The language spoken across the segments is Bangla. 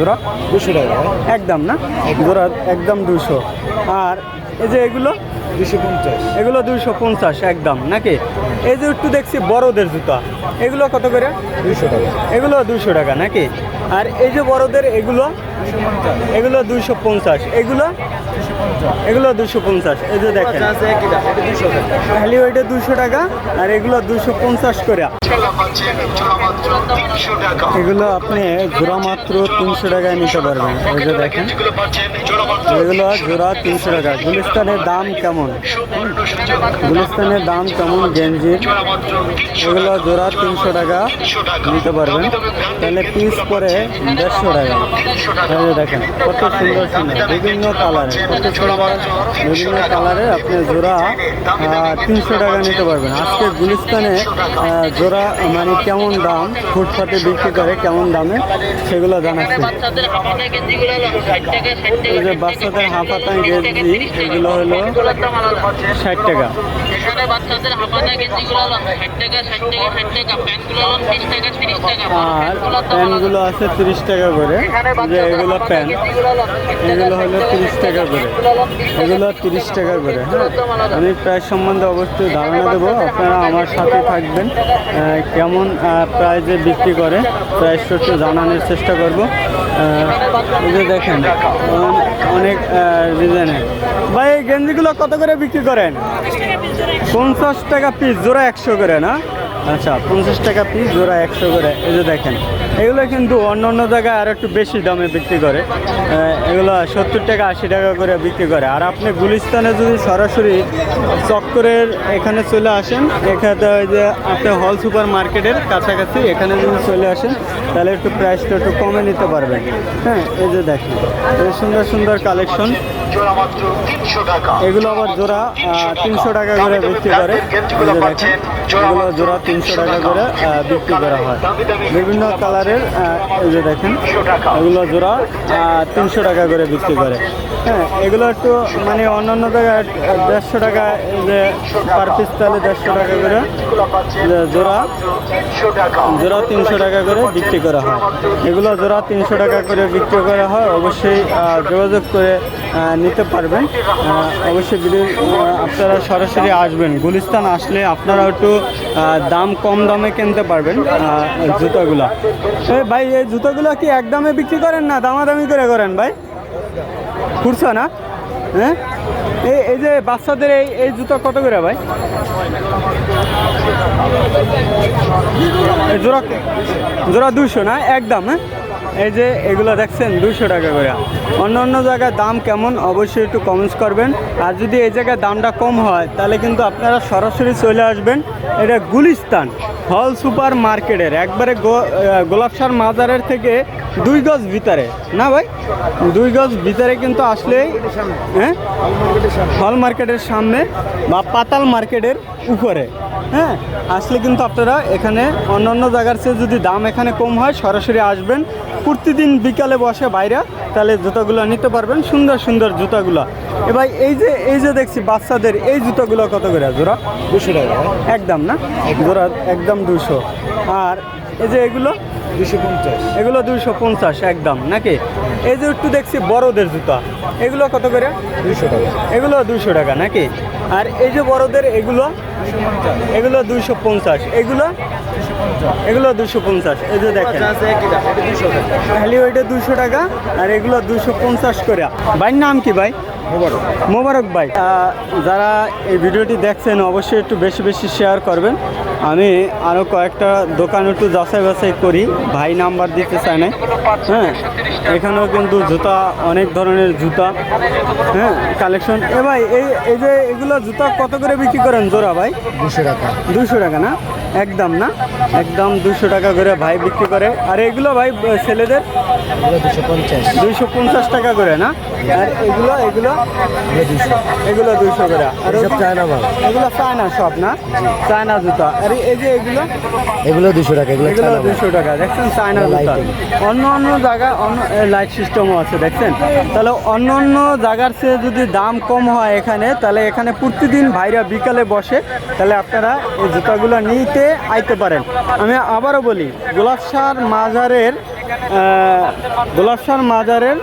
জোড়া? দুশো টাকা একদম না? জোড়া একদম দুশো। আর এই যে এগুলো? দুশো পঞ্চাশ। এগুলো দুশো পঞ্চাশ একদম নাকি? এই যে একটু দেখছি বড়দের জুতা। এগুলো কত করে? দুশো টাকা। এগুলো দুশো টাকা নাকি? আর এই যে বড়দের এগুলো? এগুলো দুইশো পঞ্চাশ। এগুলো? এগুলো দুশো পঞ্চাশ এই যে দেখেন। খালি ওইটা দুশো টাকা। আর এগুলো দুশো পঞ্চাশ করে। এগুলো আপনি জোড়া মাত্র তিনশো টাকায় নিতে পারবেন। এই যে দেখেন। এগুলো জোড়া তিনশো টাকা। গুলিস্তানের দাম কেমন? গুলিস্তানের দাম কেমন গেঞ্জির এগুলো জোড়া তিনশো টাকা নিতে পারবেন। তাহলে পিস পরে দেড়শো টাকা। দেখেন কত সুন্দর সুন্দর বিভিন্ন কালারের কত বিভিন্ন কালারের আপনি জোড়া তিনশো টাকা নিতে পারবেন। আজকে গুলিস্তানে জোড়া মানে কেমন দাম, ফুটপাতে বিক্রি করে কেমন দামে, সেগুলো জানাচ্ছি। এই যে বাচ্চাদের হাফাতা গেঞ্জি, এগুলো হলো ষাট টাকা। আর প্যান্টগুলো আছে তিরিশ টাকা করে। যে এগুলো প্যান্ট, এগুলো হলো তিরিশ টাকা করে। এগুলো তিরিশ টাকা করে। হ্যাঁ আমি প্রাইস সম্বন্ধে অবশ্যই ধারণা দেবো, আপনারা আমার সাথে থাকবেন। কেমন প্রাইজে বিক্রি করে প্রাইসটা একটু জানানোর চেষ্টা করব। যে দেখেন অন- অনেক ডিজাইনের ভাই, এই গেঞ্জিগুলো কত করে বিক্রি করেন? পঞ্চাশ টাকা পিস জোড়া একশো করে, না? আচ্ছা পঞ্চাশ টাকা পিস জোড়া একশো করে। এই যে দেখেন এগুলো কিন্তু অন্য অন্য জায়গায় আর একটু বেশি দামে বিক্রি করে। এগুলো সত্তর টাকা, আশি টাকা করে বিক্রি করে। আর আপনি গুলিস্তানে যদি সরাসরি চক্করের এখানে চলে আসেন, এখানে যে আপনি হল সুপার মার্কেটের কাছাকাছি এখানে যদি চলে আসেন, তাহলে একটু প্রাইসটা একটু কমে নিতে পারবেন। হ্যাঁ এই যে দেখেন সুন্দর সুন্দর কালেকশন এগুলো আবার জোড়া তিনশো টাকা করে বিক্রি করে। এগুলো জোড়া তিনশো টাকা করে বিক্রি করা হয়। বিভিন্ন কালারের এই যে দেখেন, এগুলো জোড়া তিনশো টাকা করে বিক্রি করে। হ্যাঁ এগুলো একটু মানে অন্যান্য জায়গায় দেড়শো টাকা যে পার পিস তাহলে দেড়শো টাকা করে জোড়া জোড়া তিনশো টাকা করে বিক্রি করা হয়। এগুলো জোড়া তিনশো টাকা করে বিক্রি করা হয়। অবশ্যই যোগাযোগ করে নিতে পারবেন। অবশ্যই ভিডিও আপনারা সরাসরি আসবেন। গুলিস্তান আসলে আপনারা একটু দাম কম দামে কিনতে পারবেন জুতোগুলো। ভাই, এই জুতোগুলো কি এক দামে বিক্রি করেন না দামাদামি করে করেন ভাই? খুঁড়ছো না? হ্যাঁ? এই এই যে বাচ্চাদের এই এই জুতো কত করে ভাই? জোড়া জোড়া দুশো না? একদম হ্যাঁ? এই যে এগুলো দেখছেন দুশো টাকা করে। অন্য অন্য জায়গায় দাম কেমন, অবশ্যই একটু কমেন্টস করবেন। আর যদি এই জায়গায় দামটা কম হয়, তাহলে কিন্তু আপনারা সরাসরি চলে আসবেন। এটা গুলিস্তান, হল সুপার মার্কেটের একবারে গোলাপসার মাজারের থেকে দুই গজ ভিতরে। না ভাই? দুই গজ ভিতরে কিন্তু আসলেই হ্যাঁ? হল মার্কেটের সামনে বা পাতাল মার্কেটের উপরে হ্যাঁ? আসলে কিন্তু আপনারা এখানে অন্য অন্য জায়গার চেয়ে যদি দাম এখানে কম হয় সরাসরি আসবেন। প্রতিদিন বিকালে বসে বাইরে তাহলে জুতাগুলো নিতে পারবেন। সুন্দর সুন্দর জুতাগুলো। এবার এই যে এই যে দেখছি বাচ্চাদের এই জুতাগুলো কত করে জোড়া? দুশো টাকা। একদম না? জোড়া একদম দুশো। আর এই যে এগুলো? দুশো পঞ্চাশ। এগুলো দুইশো পঞ্চাশ একদম নাকি? এই যে একটু দেখছি বড়দের জুতা। এগুলো কত করে? দুশো টাকা। এগুলো দুশো টাকা নাকি? আর এই যে বড়দের এগুলো? এগুলো দুইশো পঞ্চাশ। এগুলো? এগুলো দুশো পঞ্চাশ। এই যে দেখেন। দুশো খালি ওইটা দুশো টাকা আর এগুলো দুশো পঞ্চাশ করে ভাইয়ের নাম কি ভাই? মোবারক। মোবারক ভাই। যারা এই ভিডিওটি দেখছেন অবশ্যই একটু বেশি বেশি শেয়ার করবেন। আমি আরও কয়েকটা দোকান একটু যাচাই বাছাই করি। ভাই নাম্বার দিতে চায় না হ্যাঁ এখানেও কিন্তু জুতা অনেক ধরনের জুতা হ্যাঁ কালেকশন এ ভাই এই এই যে এগুলো জুতা কত করে বিক্রি করেন জোড়া ভাই? দুশো টাকা। দুশো টাকা না? একদম না? একদম দুশো টাকা করে ভাই বিক্রি করে। আর এগুলো ভাই ছেলেদের? দুশো পঞ্চাশ টাকা করে না? আর এগুলো এগুলো। এগুলো এগুলো দুইশো করে। আর চায়না মাল। এগুলো চায়না সব না? চায়না জুতা। আর এই যে এগুলো? এগুলো দুশো টাকা এগুলো এগুলো দুশো টাকা। দেখছেন চায়না জুতা। অন্য অন্য জায়গায় অন্য লাইট সিস্টেমও আছে দেখছেন? তাহলে অন্য অন্য জায়গার চেয়ে যদি দাম কম হয় এখানে তাহলে এখানে প্রতিদিন ভাইরা বিকালে বসে তাহলে আপনারা এই জুতাগুলো নিতে আইতে পারেন। আমি আবারও বলি গোলাপসার মাজারের গোলাপসার মাজারের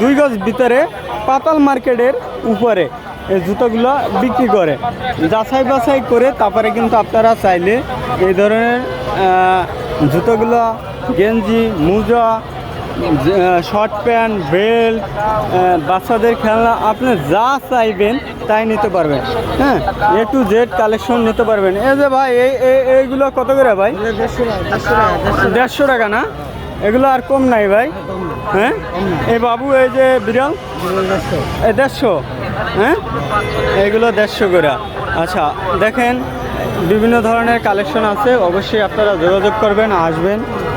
দুই গজ ভিতরে পাতাল মার্কেটের উপরে এই জুতোগুলো বিক্রি করে। যাচাই বাছাই করে তারপরে কিন্তু আপনারা চাইলে এই ধরনের জুতোগুলো, গেঞ্জি, মোজা শর্ট প্যান্ট বেল্ট বাচ্চাদের খেলনা আপনি যা চাইবেন তাই নিতে পারবেন। হ্যাঁ এ টু জেড কালেকশন নিতে পারবেন। এই যে ভাই এই এই- এইগুলো কত করে ভাই? দেড়শো টাকা না? এগুলো আর কম নাই ভাই। হ্যাঁ? এই বাবু এই যে বিড়াল? এই দেড়শো। হ্যাঁ? এইগুলো দেড়শো করে। আচ্ছা দেখেন বিভিন্ন ধরনের কালেকশন আছে। অবশ্যই আপনারা যোগাযোগ করবেন আসবেন।